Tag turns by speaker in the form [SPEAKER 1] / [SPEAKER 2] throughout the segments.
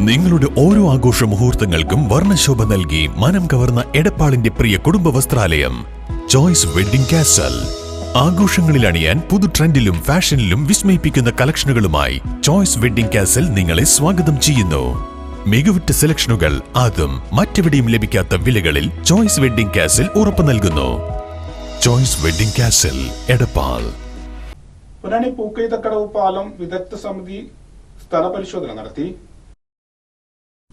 [SPEAKER 1] നിങ്ങളുടെ ഓരോ ആഘോഷ മുഹൂർത്തങ്ങൾക്കും വർണശോഭ നൽകി മനം കവർന്ന എടപ്പാളിന്റെ പ്രിയ കുടുംബ വസ്ത്രാലയം. ചോയ്സ് വെഡിംഗ് കാസൽ ആഘോഷങ്ങളിൽ അണിയാൻ പുതു ട്രെൻഡിലും ഫാഷനിലും വിസ്മയിപ്പിക്കുന്ന കളക്ഷനുകളുമായി ചോയ്സ് വെഡിംഗ് കാസൽ നിങ്ങളെ സ്വാഗതം ചെയ്യുന്നു. മികവുറ്റ സെലക്ഷനുകൾ അതും മറ്റെവിടെയും ലഭിക്കാത്ത വിലകളിൽ ചോയ്സ് വെഡിംഗ് കാസൽ ഉറപ്പു നൽകുന്നു. Choice wedding castle Edappal.
[SPEAKER 2] Ponnani Pookkaithakkadavu പാലം വിദഗ്ധ സമിതി സ്ഥലപരിശോധന നടത്തി.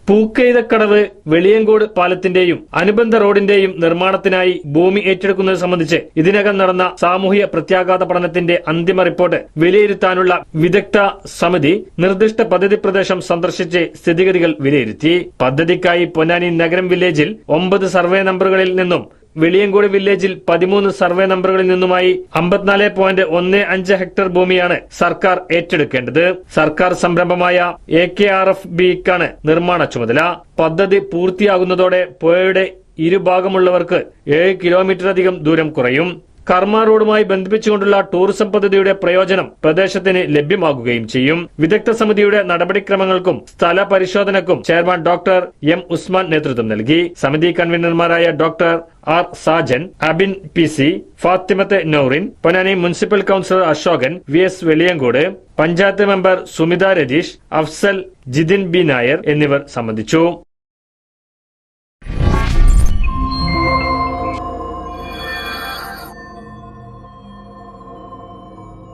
[SPEAKER 3] പൂക്കെയ്തക്കടവ് വെളിയങ്കോട് പാലത്തിന്റെയും അനുബന്ധ റോഡിന്റെയും നിർമ്മാണത്തിനായി ഭൂമി ഏറ്റെടുക്കുന്നത് സംബന്ധിച്ച് ഇതിനകം നടന്ന സാമൂഹ്യ പ്രത്യാഘാത പഠനത്തിന്റെ അന്തിമ റിപ്പോർട്ട് വിലയിരുത്താനുള്ള വിദഗ്ധ സമിതി നിർദ്ദിഷ്ട പദ്ധതി പ്രദേശം സന്ദർശിച്ച് സ്ഥിതിഗതികൾ വിലയിരുത്തി. പദ്ധതിക്കായി പൊന്നാനി നഗരം വില്ലേജിൽ ഒമ്പത് സർവേ നമ്പറുകളിൽ നിന്നും വെളിയങ്കോട് വില്ലേജിൽ പതിമൂന്ന് സർവേ നമ്പറുകളിൽ നിന്നുമായി അമ്പത്തിനാല് പോയിന്റ് ഒന്ന് അഞ്ച് ഹെക്ടർ ഭൂമിയാണ് സർക്കാർ ഏറ്റെടുക്കേണ്ടത്. സർക്കാർ സംരംഭമായ എ കെ ആർ എഫ് ബിക്കാണ് നിർമ്മാണ ചുമതല. പദ്ധതി പൂർത്തിയാകുന്നതോടെ പുഴയുടെ ഇരുഭാഗമുള്ളവർക്ക് ഏഴ് കിലോമീറ്ററധികം ദൂരം കുറയും. കർമ്മ റോഡുമായി ബന്ധിപ്പിച്ചുകൊണ്ടുള്ള ടൂറിസം പദ്ധതിയുടെ പ്രയോജനം പ്രദേശത്തിന് ലഭ്യമാകുകയും ചെയ്യും. വിദഗ്ധ സമിതിയുടെ നടപടിക്രമങ്ങൾക്കും സ്ഥല പരിശോധനക്കും ചെയർമാൻ ഡോക്ടർ എം ഉസ്മാൻ നേതൃത്വം നൽകി. സമിതി കൺവീനർമാരായ doctor R Sajan Abin P C Fathimath Naurin Ponnani municipal councillor Ashokan V S Veliyankode panchayat member Sumitha Ratheesh Afsal Jithin B Nair എന്നിവർ സംബന്ധിച്ചു.